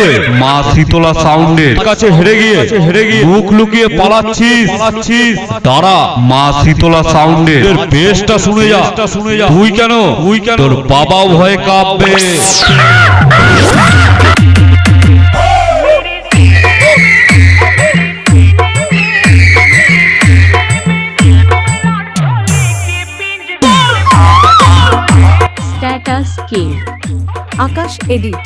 দেখবে মা শীতলা সাউন্ডের কাছে হেরে গিয়ে হেরে গিয়ে মুখ লুকিয়ে পালাচ্ছিস। পালাচ্ছিস। তারা মা শীতলা সাউন্ডের বেশটা শুনে যা। শুনে যা। তুই কেন? তুই কেন? তোর বাবাও ভয়ে কাঁপবে। Status king Akash edit.